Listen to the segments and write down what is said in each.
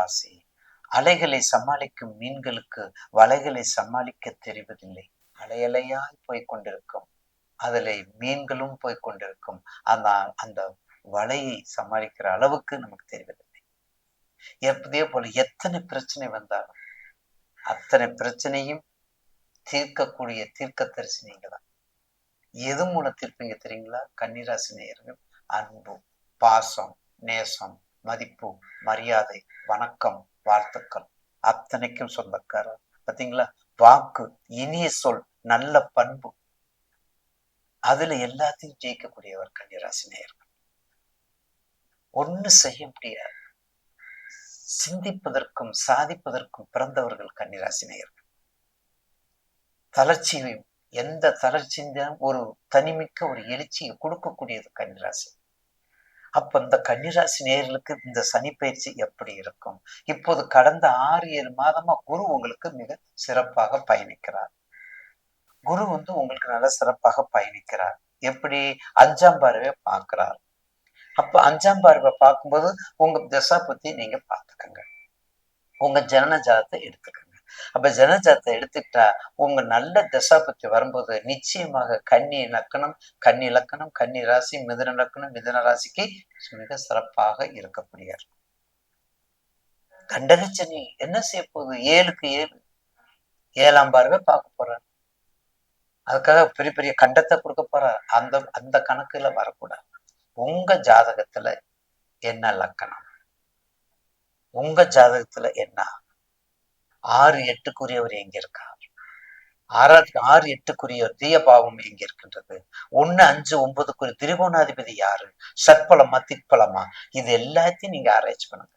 ராசி. அலைகளை சமாளிக்கும் மீன்களுக்கு வலைகளை சமாளிக்க தெரிவதில்லை. அலையலையாய் போய் கொண்டிருக்கும் அதில் மீன்களும் போய் கொண்டிருக்கும் அந்த அந்த வலையை சமாளிக்கிற அளவுக்கு நமக்கு தெரிவதில்லை. எப்பதே போல எத்தனை பிரச்சனை வந்தாலும் அத்தனை பிரச்சனையும் தீர்க்கக்கூடிய தீர்க்க தரிசி தான் எது மூலம் தீர்ப்பீங்க தெரியுங்களா? கன்னிராசி நேயர்கள் அன்பு பாசம் நேசம் மதிப்பு மரியாதை வணக்கம் வாழ்த்துக்கள். அத்தனைக்கும் சொந்தக்காரர். பார்த்தீங்களா வாக்கு இனிய சொல் நல்ல பண்பு. அதுல எல்லாத்தையும் ஜெயிக்கக்கூடியவர் கன்னிராசி நேயர்கள். ஒண்ணு செய்ய முடியாது. சிந்திப்பதற்கும் சாதிப்பதற்கும் பிறந்தவர்கள் கன்னிராசி நேயர்கள். தளர்ச்சியும் எந்த தளர்ச்சியும் ஒரு தனிமிக்க ஒரு எழுச்சியை கொடுக்கக்கூடியது கன்னிராசி. அப்ப இந்த கன்னிராசி நேர்களுக்கு இந்த சனி பயிற்சி எப்படி இருக்கும்? இப்போது கடந்த ஆறு ஏழு மாதமா குரு உங்களுக்கு மிக சிறப்பாக பயணிக்கிறார். குரு வந்து உங்களுக்கு நல்ல சிறப்பாக பயணிக்கிறார். எப்படி? அஞ்சாம் பார்வையை பார்க்கிறார். அப்ப அஞ்சாம் பார்வை பார்க்கும்போது உங்க தசா பத்தி நீங்க பாத்துக்கங்க உங்க ஜனன ஜாதத்தை எடுத்துக்கங்க. அப்ப ஜனஜாத்தை எடுத்துக்கிட்டா உங்க நல்ல தசா பத்தி வரும்போது நிச்சயமாக கன்னி லக்கணம் கன்னி இலக்கணம் கன்னி ராசி மிதன லக்கணம் மிதன ராசிக்கு மிக சிறப்பாக இருக்கக்கூடியார் கண்டகச்சனி என்ன செய்ய போகுது? ஏழுக்கு ஏழு. ஏழாம் பார்வை பார்க்க போறார். அதுக்காக பெரிய பெரிய கண்டத்தை கொடுக்க போறார். அந்த அந்த கணக்குல வரக்கூடாது. உங்க ஜாதகத்துல என்ன லக்கணம்? உங்க ஜாதகத்துல என்ன? ஆறு எட்டுக்குரியவர் எங்க இருக்கார்? ஆறாவது ஆறு எட்டுக்குரியவர் தீய பாவம் எங்க இருக்கின்றது? ஒண்ணு அஞ்சு ஒன்பதுக்குரிய திரிகோணாதிபதி யாரு? சற்பலமா திக்பலமா? இது எல்லாத்தையும் நீங்க ஆராய்ச்சி பண்ணுங்க.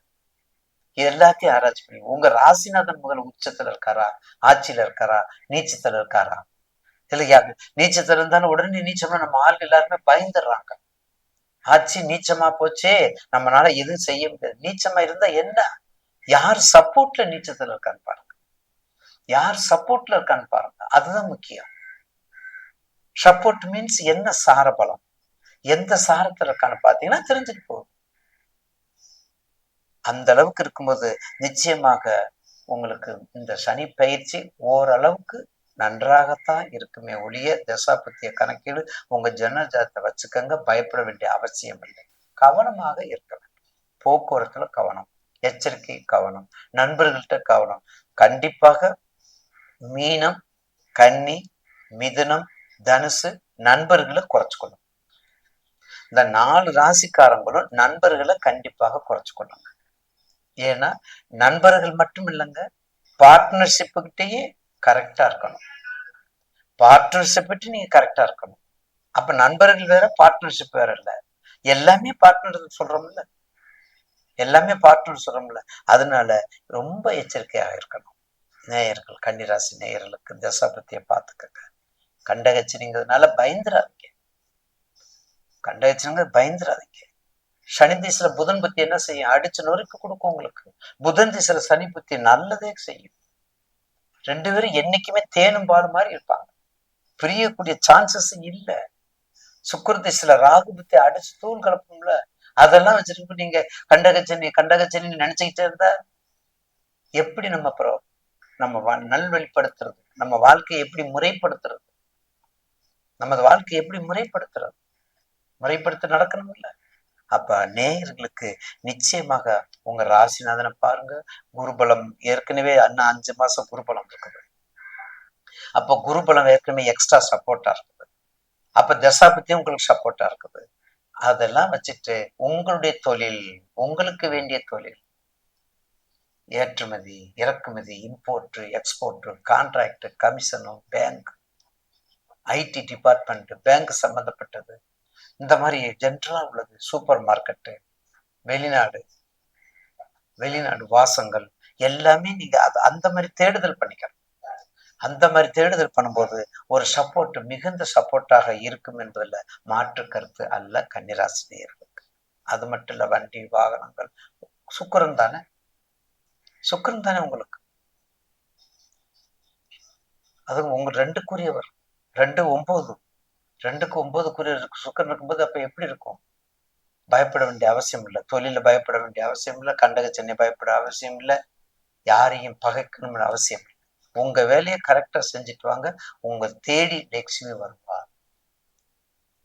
இது எல்லாத்தையும் ஆராய்ச்சி பண்ணுங்க. உங்க ராசிநாதன் முதல் உச்சத்துல இருக்காரா? ஆட்சியில இருக்காரா? நீச்சத்துல இருக்காரா? இல்லையா? நீச்சத்துல இருந்தாலும் உடனே நீச்சம்னா நம்ம ஆள் எல்லாருமே பயந்துடுறாங்க. ஆட்சி நீச்சமா போச்சே. நம்மளால எதுவும் செய்ய முடியாது. நீச்சமா இருந்தா என்ன? யார் சப்போர்ட்ல நீச்சத்துல இருக்கான்னு பாருங்க. யார் சப்போர்ட்ல இருக்கான்னு பாருங்க. அதுதான் முக்கியம். சப்போர்ட் மீன்ஸ் என்ன சாரபலம் எந்த சாரத்துல இருக்கான்னு பாத்தீங்கன்னா தெரிஞ்சுட்டு போகும் அந்த அளவுக்கு இருக்கும்போது நிச்சயமாக உங்களுக்கு இந்த சனி பயிற்சி ஓரளவுக்கு நன்றாகத்தான் இருக்குமே ஒழிய தசாபத்திய கணக்கீடு உங்க ஜனஜாத்தை வச்சுக்கங்க பயப்பட வேண்டிய அவசியம் இல்லை. கவனமாக இருக்க வேண்டும். போக்குவரத்துல கவனம். எச்சரிக்கை கவனம். நண்பர்கள்ட்ட கவனம். கண்டிப்பாக மீனம் கன்னி மிதுனம் தனுசு நண்பர்களை குறைச்சுக்கணும். இந்த நாலு ராசிக்காரங்களும் நண்பர்களை கண்டிப்பாக குறைச்சுக்கணுங்க ஏன்னா நண்பர்கள் மட்டும் இல்லைங்க பார்ட்னர்ஷிப்புக்கிட்டேயே கரெக்டா இருக்கணும். பார்ட்னர்ஷிப் நீங்க கரெக்டா இருக்கணும். அப்ப நண்பர்கள் வேற பார்ட்னர்ஷிப் வேற இல்ல. எல்லாமே பார்ட்னர் சொல்றோம்ல. எல்லாமே பார்ட்னர் சொல்ல அதனால ரொம்ப எச்சரிக்கையாக இருக்கணும். நேயர்கள் கன்னிராசி நேயர்களுக்கு தசாபத்திய பார்த்துக்கங்க. கண்டகச்சினிங்கிறதுனால பயந்துராதீங்க கண்டகச்சினிங்க பயந்துராதீங்க சனி திசையில புதன் புத்தி என்ன செய்யும்? அடிச்சு நொறுக்கு கொடுக்கும் உங்களுக்கு. புதன் திசையில சனி புத்தி நல்லதே செய்யும். ரெண்டு பேரும் என்னைக்குமே தேனும் பால் மாதிரி இருப்பாங்க. பிரியக்கூடிய சான்சஸ் இல்ல. சுக்கர திசையில ராகு புத்தி அடிச்சு தூள் கலப்பும்ல அதெல்லாம் வச்சிருக்கு நீங்க கண்டகச்சனி கண்டகச்சனி நினைச்சுக்கிட்டே இருந்தா எப்படி நம்ம அப்புறம் நம்ம நல்வழிப்படுத்துறது? நம்ம வாழ்க்கையை எப்படி முறைப்படுத்துறது? நமது வாழ்க்கையை எப்படி முறைப்படுத்துறது? முறைப்படுத்த நடக்கணும் இல்ல அப்ப நேயர்களுக்கு நிச்சயமாக உங்க ராசிநாதனை பாருங்க. குருபலம் ஏற்கனவே அண்ணா அஞ்சு மாசம் குருபலம் இருக்குது. அப்ப குருபலம் ஏற்கனவே எக்ஸ்ட்ரா சப்போர்ட்டா இருக்குது. அப்ப தசாபத்தியும் உங்களுக்கு சப்போர்ட்டா இருக்குது. அதெல்லாம் வச்சுட்டு உங்களுடைய தொழில் உங்களுக்கு வேண்டிய தொழில். ஏற்றுமதி இறக்குமதி இம்போர்ட் எக்ஸ்போர்ட் கான்ட்ராக்ட் கமிஷனும் பேங்க் ஐடி டிபார்ட்மெண்ட் பேங்க் சம்பந்தப்பட்டது. இந்த மாதிரி ஜென்ரலாக உள்ளது. சூப்பர் மார்க்கெட்டு வெளிநாடு வெளிநாடு வாசங்கள் எல்லாமே நீங்க அது அந்த மாதிரி தேடுதல் பண்ணிக்கணும். அந்த மாதிரி தேடுதல் பண்ணும்போது ஒரு சப்போர்ட் மிகுந்த சப்போர்ட்டாக இருக்கும் என்பதுல மாற்று கருத்து அல்ல கன்னிராசி அது மட்டும் இல்ல வண்டி வாகனங்கள் சுக்கரன் தானே? சுக்கரன் தானே உங்களுக்கு? அது உங்க ரெண்டுக்குரியவர். ரெண்டு ஒன்பது ரெண்டுக்கு ஒன்பதுக்குரிய சுக்கரன் இருக்கும்போது அப்ப எப்படி இருக்கும்? பயப்பட வேண்டிய அவசியம் இல்லை. தொழில பயப்பட வேண்டிய அவசியம் இல்லை. கண்டக சென்னை பயப்பட அவசியம் இல்லை. யாரையும் பகைக்கணும்னு அவசியம் இல்லை. உங்க வேலையை கரெக்டா செஞ்சுட்டு வாங்க. உங்க தேடி லட்சுமி வருவா.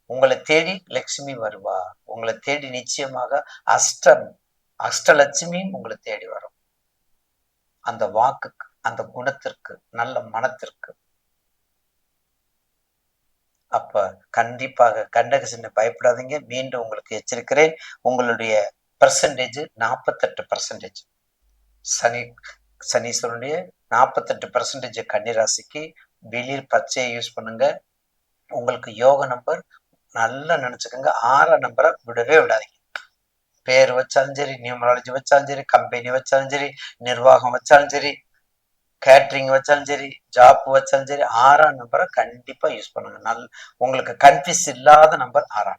உங்களை தேடி லட்சுமி வருவா. உங்களை தேடி நிச்சயமாக அஷ்டம் அஷ்டலட்சுமியும் உங்களை தேடி வரும். அந்த வாக்குக்கு அந்த குணத்திற்கு நல்ல மனத்திற்கு. அப்ப கண்டிப்பாக கண்டக சின்ன பயப்படாதீங்க. மீண்டும் உங்களுக்கு எச்சரிக்கிறேன். உங்களுடைய பர்சன்டேஜ் நாற்பத்தெட்டு பர்சன்டேஜ் சனி சனீஸ்வரனுடைய நாற்பத்தெட்டு பர்சன்டேஜ் கன்னிராசிக்கு வெளியில் பச்சையை யூஸ் பண்ணுங்க. உங்களுக்கு யோக நம்பர் நல்லா நினச்சிக்கோங்க. ஆறாம் நம்பரை விடவே விடாதீங்க. பேர் வச்சாலும் சரி நியூமராலஜி வச்சாலும் சரி கம்பெனி வச்சாலும் சரி நிர்வாகம் வச்சாலும் சரி கேட்ரிங் வச்சாலும் சரி ஜாப் வச்சாலும் சரி ஆறாம் நம்பரை கண்டிப்பா யூஸ் பண்ணுங்க. நல் உங்களுக்கு கன்ஃபியூஸ் இல்லாத நம்பர் ஆறாம்.